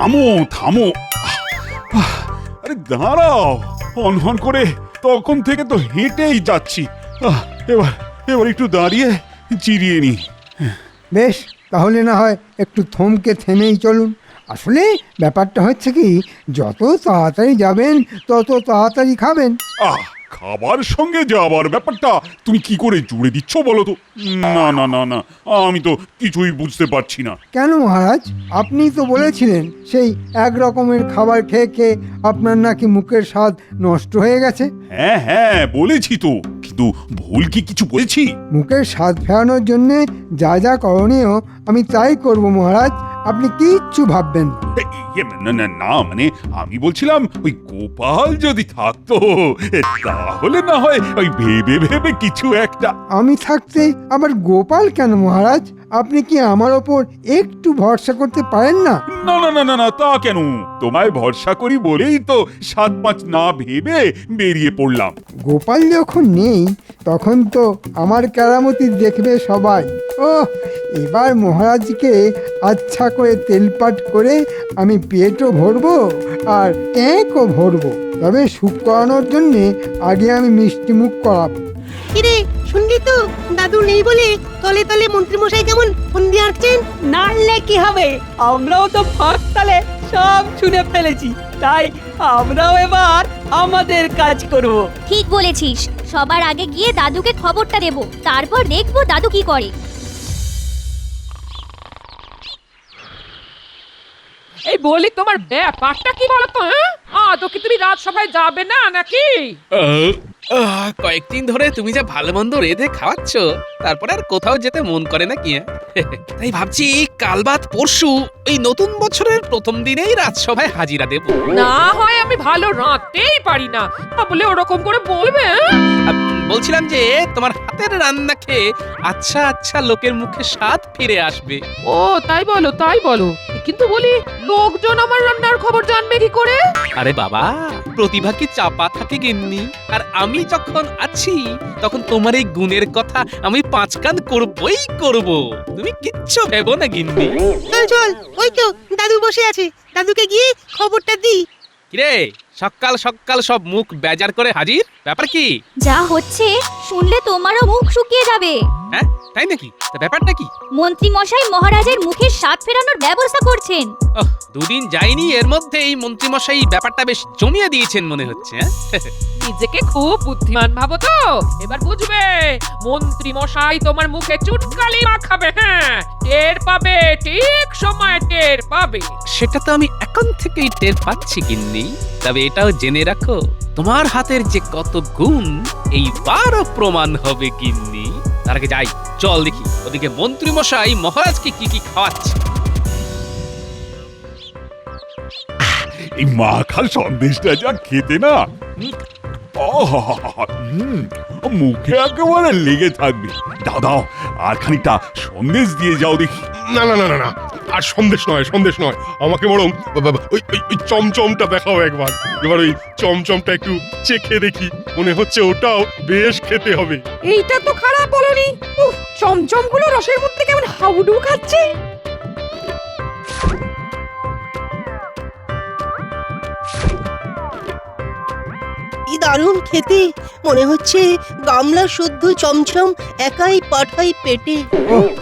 থামো থামো। আরে দাঁড়াও হন হন করে তখন থেকে তো হেঁটেই যাচ্ছি। এবার এবার একটু দাঁড়িয়ে চিরিয়ে নি বেশ তাহলে না হয় একটু থমকে থেমেই চলুন। আসলে ব্যাপারটা হচ্ছে কি যত তাড়াতাড়ি যাবেন তত তাড়াতাড়ি খাবেন। আহ খাবার সঙ্গে যাবার ব্যাপারটা তুমি কি করে জুড়ে দিচ্ছ বলো তো? না না না না আমি তো কিছুই বুঝতে পারছি না। কেন মহারাজ? আপনি তো বলেছিলেন সেই এক রকমের খাবার খেয়ে খেয়ে আপনার নাকি মুখের স্বাদ নষ্ট হয়ে গেছে। হ্যাঁ হ্যাঁ বলেছি তো কিন্তু ভুল কি কিছু বলেছি? মুখের স্বাদ ফেরানোর জন্য যা যা করণীয় আমি তাই করব মহারাজ আপনি কিচ্ছু ভাববেন না। ইয়ে, না না না মানে আমি বলছিলাম ওই গোপাল যদি থাকতো এ, তাহলে না হয় ওই ভেবে ভেবে কিছু একটা আমি থাকতে আমার গোপাল কেন মহারাজ? আপনি কি আমার ওপর একটু ভরসা করতে পারেন না? না না না না না তা কেন? তোমায় ভরসা করি বলেই তো সাত পাঁচ না ভেবে বেরিয়ে পড়লাম। গোপাল যখন নেই তখন তো আমার কেরামতি দেখবে সবাই। ও এবার মহারাজকে আচ্ছা করে তেলপাট করে আমি পেটও ভরবো আর ট্যাঁকও ভরবো। তবে সুপ করানোর জন্যে আগে আমি মিষ্টি মুখ করাবো। কিরে শুনলি তো? দাদু নেই বলে তলে তলে মন্ত্রীমশাই কেমন ফন্দি আঁকছেন নাড়লে কি হবে? আমরাও তো ফাঁক তালে সব শুনে ফেলেছি। তাই আমরাও এবার আমাদের কাজ করব। ঠিক বলেছিস। সবার আগে গিয়ে দাদুকে খবরটা দেব। তারপর দেখব দাদু কি করে। এই বলি তোমার ব্যাপারটা কি বলতো হ্যাঁ? আদৌ কি তুমি রাজসভায় যাবে না নাকি? কয়েকদিন ধরে তুমি যা ভালো মন্দ রেঁধে খাওয়াচ্ছ তারপরে আর কোথাও যেতে মন করে না কি হ্যাঁ? তাই ভাবছি কাল বাদ পরশু এই নতুন বছরের প্রথম দিনেই রাজসভায় হাজিরা দেব না হয় আমি ভালো রাঁধতেই পারি না বলে ওরকম করে বলবে হ্যাঁ? বলছিলাম যে তোমার হাতের রান্না খেয়ে আচ্ছা আচ্ছা লোকের মুখে স্বাদ ফিরে আসবে। ও তাই বলো তাই বলো। কিন্তু বলি লোকজন আমার রান্নার খবর জানবে কি করে? আরে বাবা প্রতিভা কি চাপা থাকে গিন্নি? আর আমি যখন আছি তখন তোমার এই গুণের কথা আমি পাঁচ কান করবই করব। তুমি কিচ্ছু ভেবো না গিন্নি। চল চল ওই তো দাদু বসে আছে। দাদুকে গিয়ে খবরটা দি কিরে সকাল সকাল সব মুখ বেজার করে হাজির? ব্যাপার কি? যা হচ্ছে, শুনলে তোমারও মুখ শুকিয়ে যাবে। হ্যাঁ? তাই নাকি? তা ব্যাপারটা কি? মন্ত্রী মশাই মহারাজের মুখের স্বাদ ফেরানোর ব্যবস্থা করছেন। ওহ, দুদিন যায়নি এর মধ্যেই মন্ত্রীমশাই ব্যাপারটা বেশ জমিয়ে দিয়েছেন মনে হচ্ছে হ্যাঁ? নিজেকে খুব বুদ্ধিমান ভাবো তো। এবার বুঝবে মন্ত্রী মশাই তোমার মুখে চুটকালি মাখাবে হ্যাঁ? টের পাবে ঠিক সময় টের পাবে। সেটা তো আমি এখন থেকেই টের পাচ্ছি গিন্নি। তবে এটাও জেনে রাখো তোমার হাতের যে কত গুণ এইবারও প্রমাণ হবে গিন্নি। তার আগে যাই। চল দেখি ওদিকে মন্ত্রী মশাই মহারাজকে কি কি খাওয়াচ্ছে। এই মাখা সন্দেশটা যা খেতে না মুখে একেবারে লেগে থাকবে। দাদা আর খানিকটা সন্দেশ দিয়ে যাও দেখি। না না না না না আর সন্দেশ নয় সন্দেশ নয়। আমাকে বরং ওই ওই- চমচমটা দেখাও একবার। এবার ওই চমচমটা একটু চেখে দেখি। মনে হচ্ছে ওটাও বেশ খেতে হবে। এইটা তো খারাপ বলনি। উফ চমচমগুলো রসের মধ্যে কেমন হাউডু খাচ্ছে। কি দারুণ খেতে। মনে হচ্ছে গামলা শুদ্ধ চমচম একাই পাঠাই পেটে।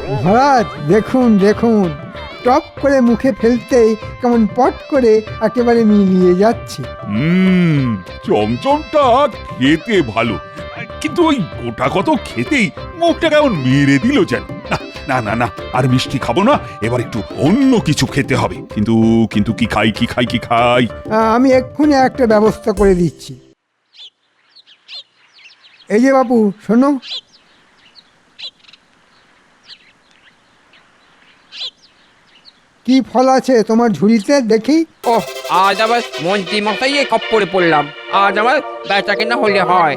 মহারাজ দেখুন দেখুন। টপ করে মুখে ফেলতেই কেমন পট করে একেবারে মিলিয়ে যাচ্ছে। হুম চমচমটা খেতে ভালো। কিন্তু ওই গোটা কত খেতেই মুখটা কেমন মেরে দিল যেন। না, না না আর মিষ্টি খাব না এবার একটু অন্য কিছু খেতে হবে। কিন্তু কিন্তু কি খাই কি খাই কি খাই? আমি এক্ষুনি একটা ব্যবস্থা করে দিচ্ছি। এই যে বাবু শোনো। কি ফল আছে তোমার ঝুড়িতে? দেখি। ও আজ আবার মন্ত্রী মশাইয়ে খপ্পরে পড়লাম। আজ আমার বেচা কেনা হলে হয়।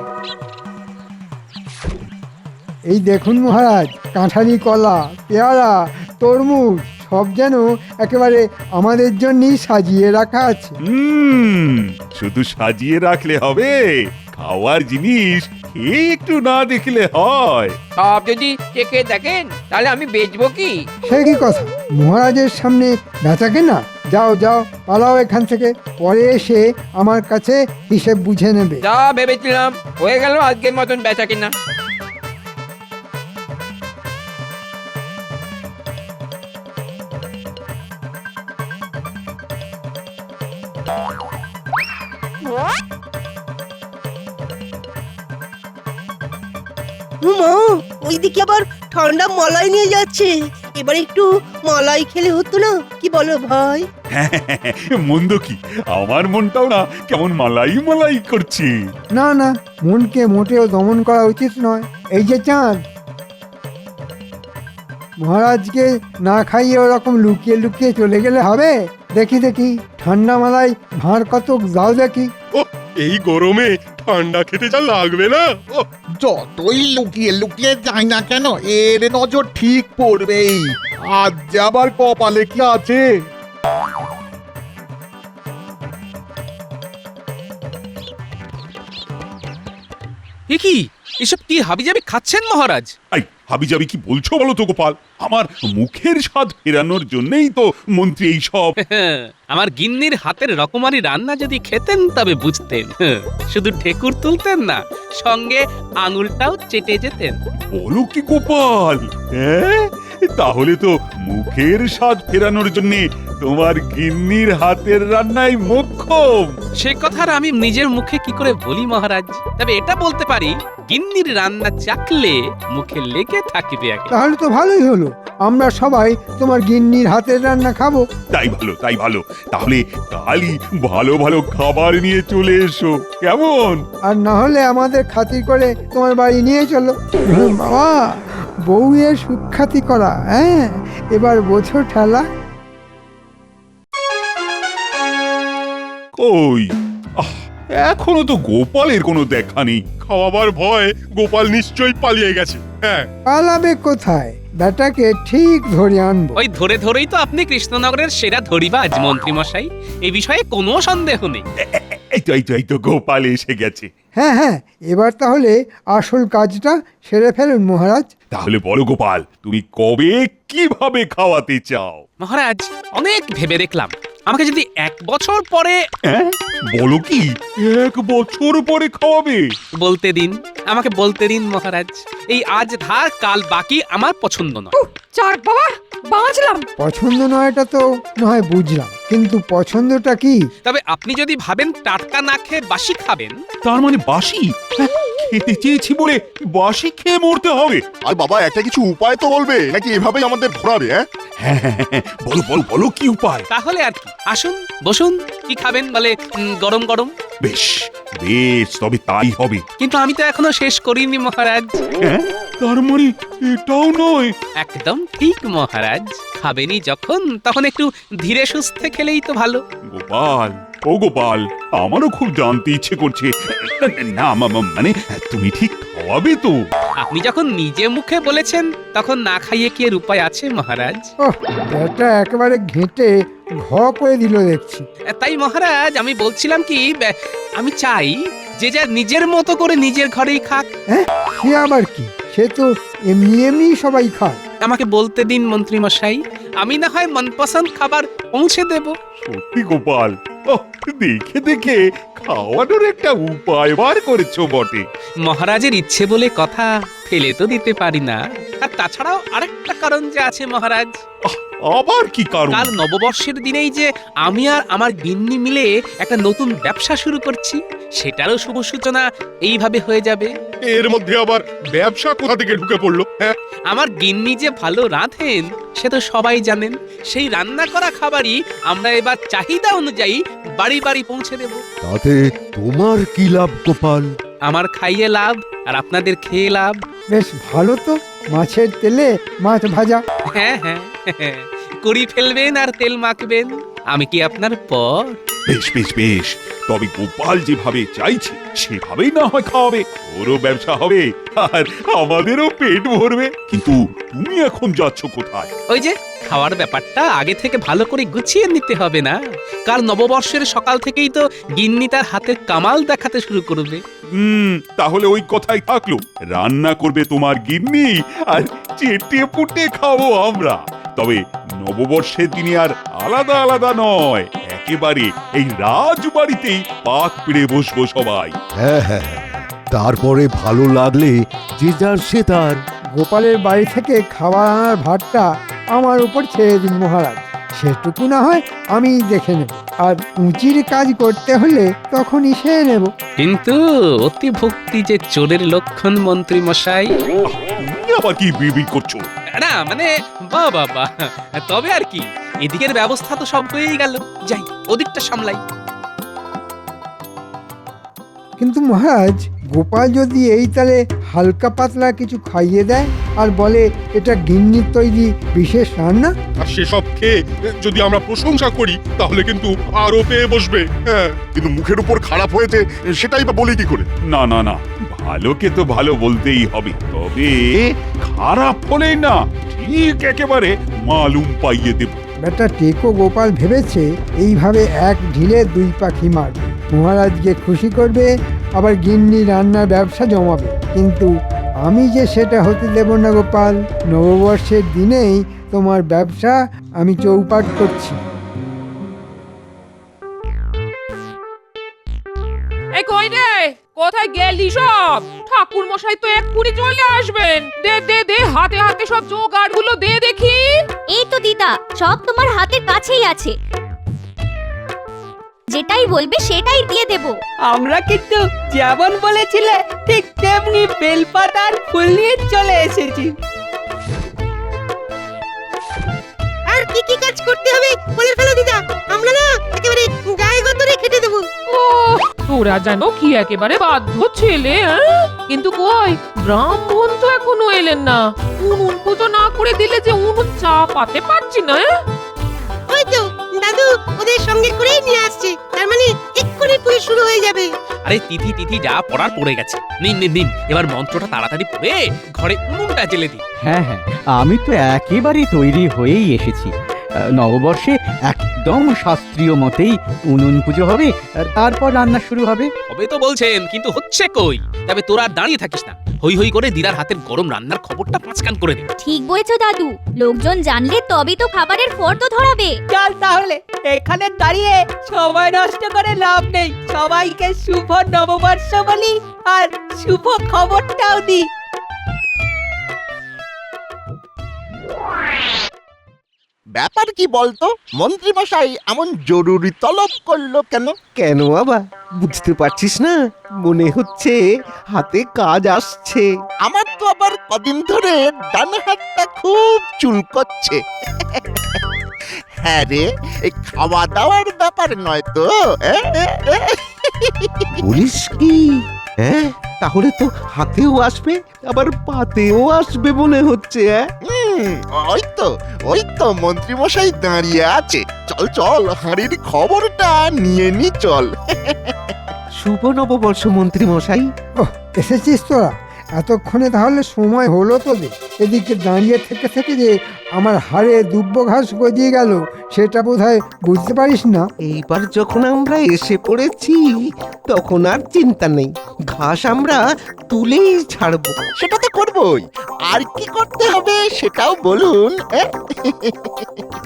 এই দেখুন মহারাজ কাঁঠালি কলা পেয়ারা তরমুজ সব যেন একেবারে আমাদের জন্যই সাজিয়ে রাখা আছে। হুম শুধু সাজিয়ে রাখলে হবে। খাওয়ার জিনিস খেয়ে একটু না দেখলে হয়। সব যদি চেখে দেখেন তাহলে আমি বেচবো কি? সে কি কথা? মহারাজের সামনে বেচাকে না যাও যাও পালাও এখান থেকে। পরে এসে আমার কাছে হিসেব বুঝে নেবে। যা ভেবেছিলাম হয়ে গেল আজকের মতন বেচা কিনা। মা ওইদিকে আবার ঠান্ডা মালাই নিয়ে যাচ্ছে। এবার একটু মালাই খেলে হতো না কি বলো ভাই? মন্দ কি? আমার মনটাও না কেমন মালাই মালাই করছে। না না মনকে মোটেও দমন করা উচিত নয়। এই যে চাঁদ। মহারাজকে না খাইয়ে ওরকম লুকিয়ে লুকিয়ে চলে গেলে হবে? দেখি দেখি ঠান্ডা মালায় ভাঁড় কত দাও দেখি। এই গরমে ঠান্ডা খেতে যা লাগবে না। যতই লুকিয়ে লুকিয়ে যাই না কেন এর নজর ঠিক পড়বেই। আজ যে আবার কপালে কি আছে? এ কি? এসব কি হাবিজাবি খাচ্ছেন মহারাজ? আই হাবি যাবি কি বলছো বলো তো গোপাল? আমার মুখের স্বাদ ফেরানোর জন্যই তো মন্ত্রী এই সব। আমার গিন্নির হাতের রকমারি রান্না যদি খেতেন তবে বুঝতেন। শুধু ঠেকুর তুলতেন না সঙ্গে আঙুলটাও চেটে যেতেন। বলো কি গোপাল? হ্যাঁ? তাহলে তো মুখের স্বাদ ফেরানোর জন্য তোমার গিন্নির হাতের রান্নাই মোক্ষম। সে কথার আমি নিজের মুখে কি করে বলি মহারাজ? তবে এটা বলতে পারি গিন্নির রান্না চাকলে মুখে লেগে থাকবে আগে। তাহলে তো ভালোই হলো। আমরা সবাই তোমার গিন্নির হাতের রান্না খাব। তাই ভালো তাই ভালো। তাহলে কালই ভালো ভালো খাবার নিয়ে চলে এসো। কেমন? আর না হলে আমাদের খাতির করে তোমার বাড়ি নিয়ে চলো। বাবা। বউয়ের সুখ্যাতি করা হ্যাঁ? এবার বোঝো ঠেলা। কই? আহ, এখনও তো গোপালের কোনো দেখা নেই। খাওয়াবার ভয় গোপাল নিশ্চয়ই পালিয়ে গেছে। হ্যাঁ। পালাবে কোথায়? বেটাকে ঠিক ধরে আনব। ওই ধরে ধরেই তো আপনি কৃষ্ণনগরের সেরা ধরিবাজ মন্ত্রী মশাই এই বিষয়ে কোনো সন্দেহ নেই। এই তো এই তো এই তো গোপাল এসে গেছে। হ্যাঁ হ্যাঁ এবার তাহলে আসল কাজটা সেরে ফেলুন মহারাজ। তাহলে বলো গোপাল তুমি কবে কীভাবে খাওয়াতে চাও? মহারাজ অনেক ভেবে দেখলাম। আমাকে যদি এক বছর পরে হ্যাঁ বলো কি এক বছর পরে খাওয়াবে? বলতে দিন আমাকে বলতে দিন মহারাজ এই আজ ধার কাল বাকি আমার পছন্দ নয়। চার বাবা বাঁচলাম। পছন্দ নয়টা তো নয় বুঝলাম। কিন্তু পছন্দটা কি? তবে আপনি যদি ভাবেন টাটকা না খেয়ে বাসি খাবেন। তার মানে বাসি হ্যাঁ, খেতে চেয়েছি বলে বাসি খেয়ে মরতে হবে। আর বাবা একটা কিছু উপায় তো বলবে নাকি এভাবেই আমাদের ঘোরাবে হ্যাঁ হ্যাঁ হ্যাঁ, হ্যাঁ, বলো বলো বলো কি উপায়? তাহলে আর কি আসুন বসুন কি খাবেন বলে উম, গরম গরম? বেশ বেশ তবে তাই হবে। কিন্তু আমি তো এখনও শেষ করিনি মহারাজ। হ্যাঁ? তার মানে এটাও নয়। একদম ঠিক মহারাজ। খাবেনই যখন তখন একটু ধীরে সুস্থে খেলেই তো ভালো। গোপাল ও গোপাল আমারও খুব জানতে ইচ্ছে করছে। না মা- মানে তুমি ঠিক খাওয়াবে তো। আপনি যখন নিজে মুখে বলেছেন তখন না খাইয়ে কি এর উপায় আছে মহারাজ? ওহ একেবারে ঘেঁটে ঘ করে দিল দেখছি। তাই মহারাজ আমি বলছিলাম কি বে- আমি চাই যে যা নিজের মতো করে নিজের ঘরেই খাক। হ্যাঁ সে আবার কি? সে তো এমনি এমনি সবাই খায়। আমাকে বলতে দিন মন্ত্রী মশাই আমি না হয় মনপসন্দ খাবার পৌঁছে দেব। সত্যি গোপাল ওহ, দেখে দেখে খাওয়ানোর একটা উপায় বার করেছ বটে। মহারাজের ইচ্ছে বলে কথা ফেলে তো দিতে পারি না। আর তাছাড়াও আরেকটা কারণ যে আছে মহারাজ। আবার কি কারণ? কাল নববর্ষের দিনেই যে আমি আর আমার গিন্নি মিলে একটা নতুন ব্যবসা শুরু করছি সেটারও শুভ সূচনা এইভাবে হয়ে যাবে। এর মধ্যে আবার ব্যবসা কোথা থেকে ঢুকে পড়ল? হ্যাঁ। আমার গিন্নি যে ভালো রাঁধেন সে তো সবাই জানেন। সেই রান্না করা খাবারই আমরা এবার চাহিদা অনুযায়ী বাড়ি বাড়ি পৌঁছে দেব। তাতে তোমার কি লাভ গোপাল? আমার খাইয়ে লাভ আর আপনাদের খেয়ে লাভ। বেশ ভালো তো মাছের তেলে মাছ ভাজা। হ্যাঁ হ্যাঁ। করি ফেলবেন আর তেল মাখবেন। আমি কি আপনার পর? বেশ বেশ বেশ। তবে গোপাল যেভাবে চাইছে সেভাবেই না হয় খাওয়াবে। ওরও ব্যবসা হবে আর আমাদেরও পেট ভরবে। কিন্তু তুমি এখন যাচ্ছ কোথায়? ওই যে খাওয়ার ব্যাপারটা আগে থেকে ভালো করে গুছিয়ে নিতে হবে না। কাল নববর্ষের সকাল থেকেই তো গিন্নি তার হাতের কামাল দেখাতে শুরু করবে। হুম তাহলে ওই কথাই থাকল। রান্না করবে তোমার গিন্নি আর চেটে পুটে খাব আমরা। তবে নববর্ষের দিনে আর আলাদা আলাদা নয় একেবারে এই রাজবাড়িতেই পাক পেড়ে বসবো সবাই। হ্যাঁ হ্যাঁ হ্যাঁ। তারপরে ভালো লাগলে যে যার সে তার। গোপালের বাড়ি থেকে খাবার আনার ভাতটা আমার উপর ছেড়ে দিন মহারাজ। সেটুকু না হয় আমি দেখে নেব। আর উঁচির কাজ করতে হলে তখনই সেরে নেব। কিন্তু অতি ভক্তি যে চোরের লক্ষণ মন্ত্রী মশাই। আবার কি বিড়বিড় করছ? না মানে বা বাবা তবে আর কি, এদিকের ব্যবস্থা তো সব হয়েই গেল। যাই, ওদিকটা সামলাই। কিন্তু মহারাজ গোপাল যদি এই তালে হালকা পাতলা কিছু খাইয়ে দেয় আর বলে এটা গিন্নির তৈরি বিশেষ রান্না? আর সেসব খেয়ে যদি আমরা প্রশংসা করি তাহলে কিন্তু আরও পেয়ে বসবে। হ্যাঁ। কিন্তু মুখের উপর খারাপ হয়েছে সেটাই বা বলি কি করে? না না না। ভালোকে তো ভালো বলতেই হবে। তবে খারাপ হলেই না ঠিক একেবারে মালুম পাইয়ে দেব। বেটা টেকো গোপাল ভেবেছে এইভাবে এক ঢিলে দুই পাখি মারবে। মহারাজকে খুশি করবে আবার গিন্নি রান্নার ব্যবসা জমাবে। কিন্তু আমি যে সেটা হতে দেব না গোপাল। নববর্ষের দিনেই তোমার ব্যবসা আমি চৌপাট করছি। এই কই রে? কোথায় গেলি সব? ঠাকুর মশাই তো এক্ষুনি চলে আসবেন। দে দে দে হাতে হাতে সব জোগাড়গুলো দে দেখি। এই তো দিদা সব তোমার হাতের কাছেই আছে। যেটাই বলবে সেটাই দিয়ে দেব। আমরা কিন্তু যেমন বলেছিলে ঠিক তেমনি বেলপাতা আর ফুল নিয়ে চলে এসেছি। আর কি কি কাজ করতে হবে বলে ফেলো দিদা। আমরা না একেবারে গায়ে গতরে খেটে দেবো। ও তোরা জানো কি একেবারে বাধ্য ছেলে হ্যাঁ? কিন্তু কই ব্রাহ্মণ তো এখনও এলেন না। উনুন পুজো না করে দিলে যে উনুন চাপাতে পারছি না হ্যাঁ? দাদু ওদের সঙ্গে করেই নিয়ে আসছে। তার মানে এক্ষুনি পুজো শুরু হয়ে যাবে। আরে তিথি তিথি যা পড়ার পড়ে গেছে। নিন নিন নিন এবার মন্ত্রটা তাড়াতাড়ি পড়ে ঘরে উনুনটা জেলে দিন হ্যাঁ হ্যাঁ আমি তো একেবারে তৈরি হয়েই এসেছি। আহ, নববর্ষে একদম শাস্ত্রীয় মতেই উনুন পুজো হবে আর তারপর রান্না শুরু হবে। হবে তো বলছেন কিন্তু হচ্ছে কই? তবে তোরা আর দাঁড়িয়ে থাকিস না। হই হই করে দিদার হাতের গরম রান্নার খবরটা পাঁচকান করে দে। ঠিক বলেছ দাদু। লোকজন জানলে তবেই তো খাবারের ফর্দ ধরাবে। চল তাহলে এখানে দাঁড়িয়ে সময় নষ্ট করে লাভ নেই। সবাইকে শুভ নববর্ষ বলি আর শুভ খবরটাও দিই ব্যাপার কি বলতো? মন্ত্রী মশাই এমন জরুরি তলব করল কেন? কেন বাবা? বুঝতে পারছিস না? মনে হচ্ছে হাতে কাজ আসছে। আমার তো আবার কদিন ধরে ডান হাতটা খুব চুলকচ্ছে। হ্যাঁ রে এই খাওয়া দাওয়ার ব্যাপার নয় তো এ। বলিস কি? হ্যাঁ? তাহলে তো হাতেও আসবে আবার পাতেও আসবে মনে হচ্ছে হ্যাঁ হুম, ওই তো ওই তো মন্ত্রী মশাই দাঁড়িয়ে আছে। চল চল হাঁড়ির খবরটা নিয়ে নি চল। শুভ নববর্ষ মন্ত্রী মশাই এসেছিস তোরা? এতক্ষণে তাহলে সময় হলো তোদের এদিকে দাঁড়িয়ে থেকে থেকে যে আমার হাড়ে দুব্ব ঘাস গজিয়ে গেল সেটা বোধহয় বুঝতে পারিস না। এইবার যখন আমরা এসে পড়েছি তখন আর চিন্তা নেই। ঘাস আমরা তুলেই ছাড়বো। সেটা তো করবই। আর কি করতে হবে সেটাও বলুন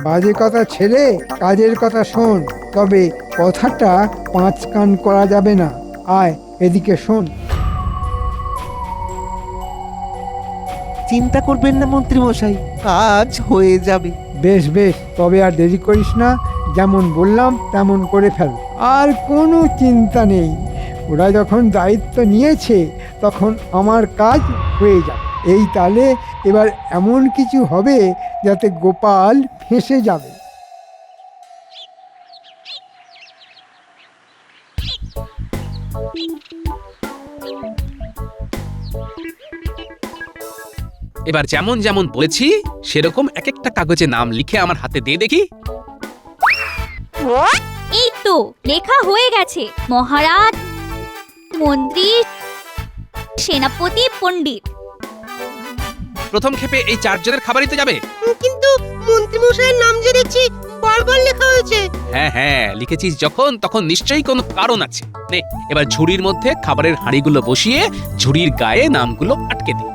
বাজে কথা ছেড়ে কাজের কথা শোন তবে কথাটা পাঁচ কান করা যাবে না। আয় এদিকে শোন। চিন্তা করবেন না মন্ত্রী মশাই কাজ হয়ে যাবে। বেশ বেশ, তবে আর দেরি করিস না। যেমন বললাম, তেমন করে ফেল। আর কোনো চিন্তা নেই। ওরা যখন দায়িত্ব নিয়েছে, তখন আমার কাজ হয়ে যাবে। এই তালে এবার এমন কিছু হবে যাতে গোপাল ফেঁসে যাবে। এবার যেমন যেমন বলেছি সেরকম এক একটা কাগজে নাম লিখে আমার হাতে দিয়ে দেখি। এই তো লেখা হয়ে গেছে। মহারাজ মন্ত্রী সেনাপতি পণ্ডিত। প্রথম ক্ষেপে এই চারজনের খাবারই তো যাবে। কিন্তু মন্ত্রীমশাইয়ের নাম যে দেখছি বারবার লেখা হয়েছে। হ্যাঁ হ্যাঁ লিখেছিস যখন তখন নিশ্চয়ই কোনো কারণ আছে। নে এবার ঝুড়ির মধ্যে খাবারের হাঁড়িগুলো বসিয়ে ঝুড়ির গায়ে নামগুলো আটকে দে।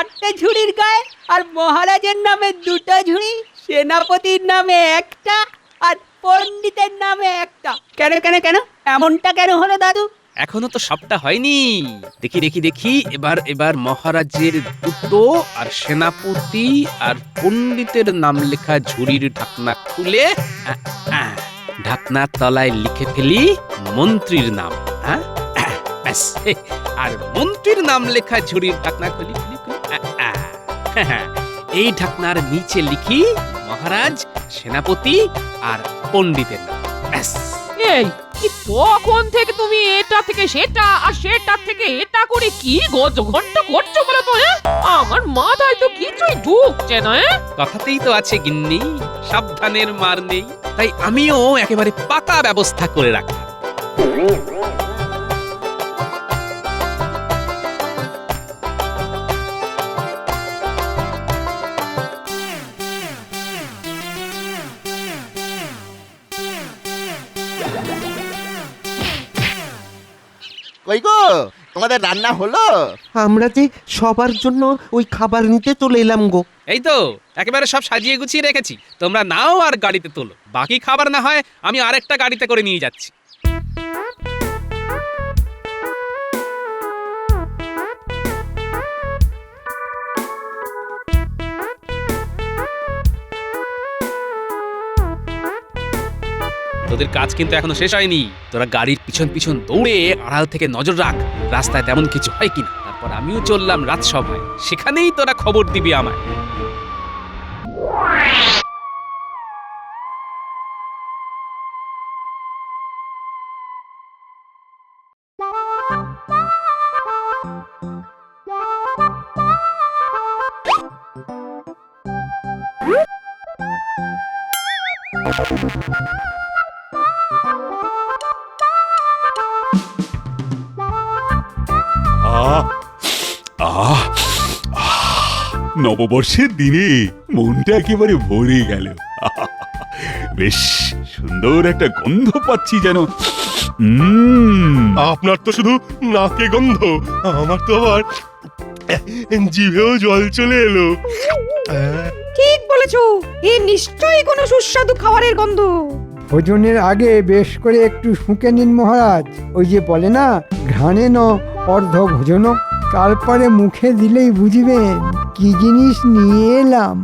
চারটে ঝুড়ির গায়ে, আর মহারাজের নামে দুটো ঝুড়ি, সেনাপতির নামে একটা, আর পণ্ডিতের নামে একটা। কেন কেন কেন? এমনটা কেন হলো, দাদু? এখনও তো সবটা হয়নি। দেখি দেখি দেখি, এবার এবার মহারাজের দুটো, আর সেনাপতি, আর পণ্ডিতের নাম লেখা ঝুড়ির ঢাকনা খুলে ঢাকনার তলায় লিখে ফেলি, মন্ত্রীর নাম হ্যাঁ আর মন্ত্রীর নাম লেখা ঝুড়ির ঢাকনা খুলি খুলি এই ঢাকনার নিচে লিখি মহারাজ সেনাপতি আর পণ্ডিতের নাম ব্যাস এই কি তখন থেকে তুমি এটা থেকে সেটা আর সেটা থেকে এটা করে কি গজ ঘন্ট করছ বলো তো হ্যাঁ? আমার মাথায় তো কিছুই ঢুকছে না হ্যাঁ? কথাতেই তো আছে গিন্নি সাবধানের মার নেই তাই আমিও একেবারে পাকা ব্যবস্থা করে রাখলাম কই গো তোমাদের রান্না হলো? আমরা যে সবার জন্য ওই খাবার নিতে চলে এলাম গো। এই তো একেবারে সব সাজিয়ে গুছিয়ে রেখেছি। তোমরা নাও আর গাড়িতে তোলো। বাকি খাবার না হয় আমি আরেকটা গাড়িতে করে নিয়ে যাচ্ছি। তোদের কাজ কিন্তু এখনও শেষ হয়নি। তোরা গাড়ির পিছন পিছন দৌড়ে আড়াল থেকে নজর রাখ, রাস্তায় তেমন কিছু হয় কিনা। তারপর আমিও চললাম রাত রাজসভায়। সেখানেই তোরা খবর দিবি আমায়। আহ নববর্ষের দিনে মনটা একেবারে ভরে গেল। বেশ সুন্দর একটা গন্ধ পাচ্ছি যেন। উম, আপনার তো শুধু নাকে গন্ধ আমার তো আবার জিভেও জল চলে এলো। ঠিক বলেছ এ নিশ্চয়ই কোনো সুস্বাদু খাবারের গন্ধ। ভোজনের আগে বেশ করে একটু শুঁকে নিন মহারাজ। ওই যে বলে না ঘ্রাণে ন অর্ধ ভোজন তারপরে মুখে দিলেই বুঝবেন কি জিনিস নিয়ে এলাম।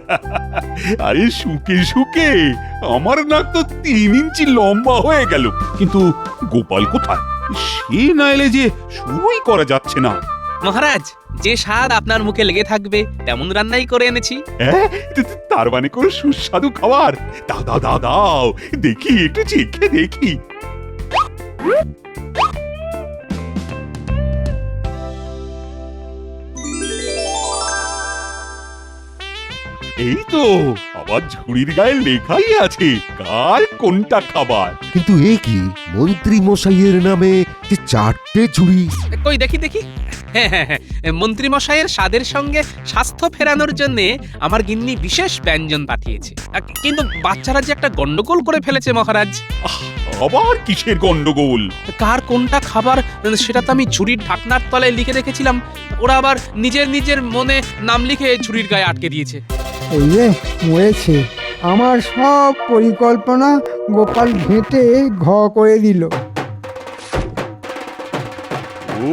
আরে শুকে শুকে আমার নাক তো তিন ইঞ্চি লম্বা হয়ে গেল। কিন্তু গোপাল কোথায়? সে না এলে যে শুরুই করা যাচ্ছে না। মহারাজ যে স্বাদ আপনার মুখে লেগে থাকবে তেমন রান্নাই করে এনেছি। হ্যাঁ? তার মানে করে সুস্বাদু খাবার? দাও দাও দাও দাও দেখি একটু চেখে দেখি। এই তো আবার ঝুড়ির গায়ে লেখাই আছে কার কোনটা খাবার? কিন্তু এ কি? মন্ত্রী মশাইয়ের নামে যে চারটে ঝুড়ি। কই দেখি দেখি। হ্যাঁ হ্যাঁ হ্যাঁ। মন্ত্রী মশাইয়ের স্বাদের সঙ্গে স্বাস্থ্য ফেরানোর জন্য আমার গিন্নি বিশেষ ব্যঞ্জন পাঠিয়েছে। আহ, কিন্তু বাচ্চারা যে একটা গন্ডগোল করে ফেলেছে মহারাজ। আবার কিসের গন্ডগোল? কার কোনটা খাবার সেটা তো আমি ঝুড়ির ঢাকনার তলায় লিখে রেখেছিলাম। ওরা আবার নিজের নিজের মনে নাম লিখে ঝুড়ির গায়ে আটকে দিয়েছে। এই যে মরেছে। আমার সব পরিকল্পনা গোপাল ঘেঁটে ঘ করে দিল। ও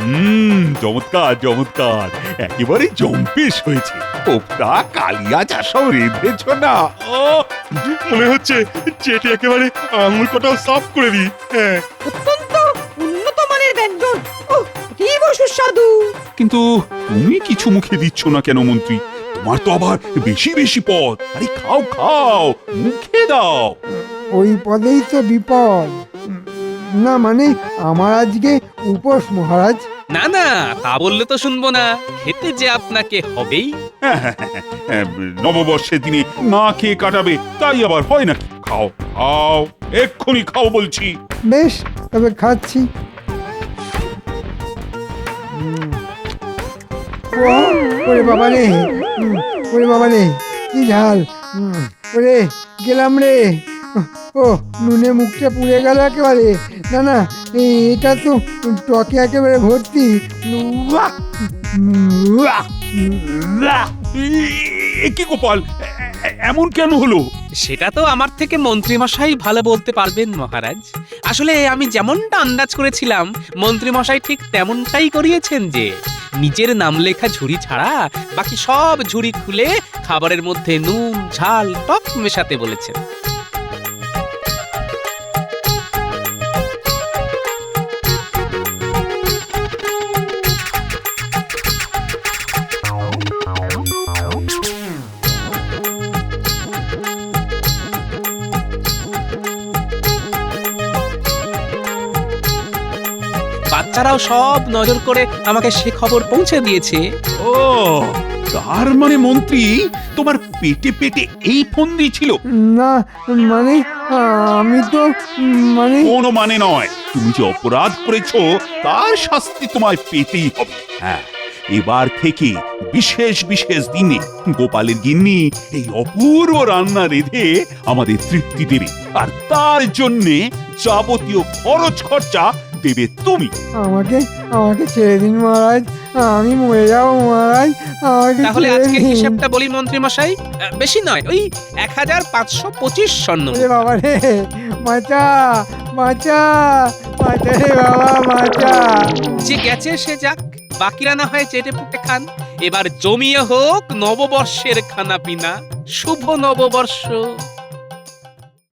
হুম চমৎকার চমৎকার। একেবারে জম্পেশ হয়েছে। কোপটা কালিয়া চাষাও রেঁধেছ না। ও মনে হচ্ছে চেটে একেবারে আঙুল কটাও সাফ করে দিই। হ্যাঁ। সুস্বাদু। কিন্তু তুমি কিছু মুখে দিচ্ছ না কেন মন্ত্রী? তোমার তো আবার বেশি বেশি পদ। আরে খাও খাও মুখে দাও। ওই পদেই তো বিপদ। না মানে আমার আজকে উপোস মহারাজ। না না তা বললে তো শুনব না। খেতে যে আপনাকে হবেই। হ্যাঁ, হ্যাঁ, হ্যাঁ, নববর্ষের দিনে না খেয়ে কাটাবে তাই আবার হয় নাকি? খাও খাও এক্ষুনি খাও বলছি। বেশ তবে খাচ্ছি। ওরে বাবা রে। ওরে বাবা রে। কি ঝাল। ওরে গেলাম রে। ও নুনে মুখটা পুড়ে গেল একেবারে। না না এটা তো টকে একেবারে ভর্তি। কি গোপাল? এমন কেন হলো? সেটা তো আমার থেকে মন্ত্রীমশাই ভালো বলতে পারবেন মহারাজ। আসলে আমি যেমনটা আন্দাজ করেছিলাম মন্ত্রীমশাই ঠিক তেমনটাই করিয়েছেন যে নিজের নাম লেখা ঝুড়ি ছাড়া বাকি সব ঝুড়ি খুলে খাবারের মধ্যে নুন, ঝাল, টক মেশাতে বলেছেন। বাচ্চারাও সব নজর করে আমাকে সে খবর পৌঁছে দিয়েছে। ও তার মানে মন্ত্রী তোমার পেটে পেটে এই ফন্দি ছিল। না মানে আমি তো মানে কোনো মানে নয়। তুমি যে অপরাধ করেছ তার শাস্তি তোমায় পেতেই হবে। হ্যাঁ এবার থেকে বিশেষ বিশেষ দিনে গোপালের গিন্নি এই অপূর্ব রান্না রেধে আমাদের তৃপ্তি দেবে। আর তার জন্যে যাবতীয় খরচ খরচা দেবে তুমি। আমাকে আমাকে ছেড়ে দিন মহারাজ। আমি মরে যাব মহারাজ। আমাকে তাহলে ছেড়ে আজকে দিন। হিসেবটা বলি মন্ত্রীমশাই। আহ, বেশি নয় ওই এক হাজার পাঁচশো পঁচিশ স্বর্ণ। ওরে বাবা রে বাঁচা বাঁচা বাঁচা রে বাবা বাঁচা। যে গেছে সে যাক বাকিরা না হয় চেটে পুটে খান। এবার জমিয়ে হোক নববর্ষের খানা পিনা শুভ নববর্ষ।